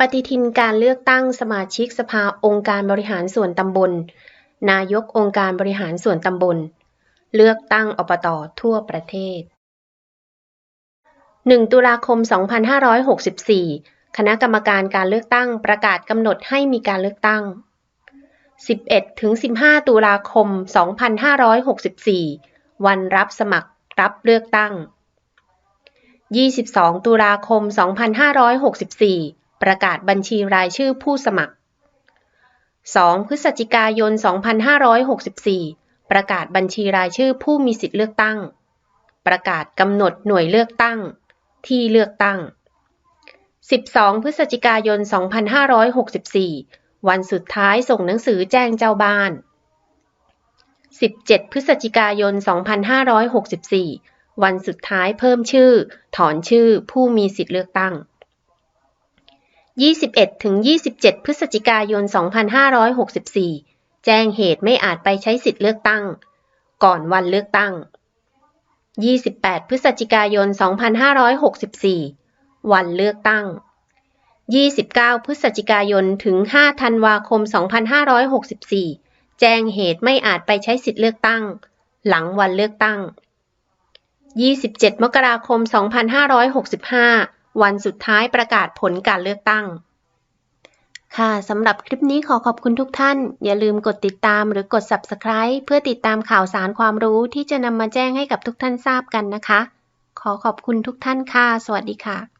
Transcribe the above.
ปฏิทินการเลือกตั้งสมาชิกสภาองค์การบริหารส่วนตำบล นายกองค์การบริหารส่วนตำบล เลือกตั้งอบตทั่วประเทศ 1 ตุลาคม 2564 คณะกรรมการการเลือกตั้งประกาศกำหนดให้มีการเลือกตั้ง 11 ถึง 15 ตุลาคม 2564 วันรับสมัครรับเลือกตั้ง 22 ตุลาคม 2564 ประกาศบัญชีรายชื่อผู้สมัคร 2 พฤศจิกายน 2564 ประกาศบัญชีรายชื่อผู้มีสิทธิเลือกตั้ง ประกาศกำหนดหน่วยเลือกตั้ง ที่เลือกตั้ง 12 พฤศจิกายน 2564 วันสุดท้ายส่งหนังสือแจ้งเจ้าบ้าน 17 พฤศจิกายน 2564 วันสุดท้ายเพิ่มชื่อ ถอนชื่อ ผู้มีสิทธิเลือกตั้ง 21ถึง27 พฤศจิกายน 2564 แจ้งเหตุไม่อาจไปใช้สิทธิเลือกตั้ง ก่อนวันเลือกตั้ง 28 พฤศจิกายน 2564 วันเลือกตั้ง 29 พฤศจิกายนถึง 5 ธันวาคม 2564 แจ้งเหตุไม่อาจไปใช้สิทธิเลือกตั้ง หลังวันเลือกตั้ง 27 มกราคม 2565 วันสุดท้ายประกาศผลการเลือกตั้ง ค่ะสำหรับคลิปนี้ขอขอบคุณทุกท่าน อย่าลืมกดติดตามหรือกด Subscribe เพื่อติดตามข่าวสารความรู้ที่จะนำมาแจ้งให้กับทุกท่านทราบกันนะคะ ขอขอบคุณทุกท่านค่ะ สวัสดีค่ะ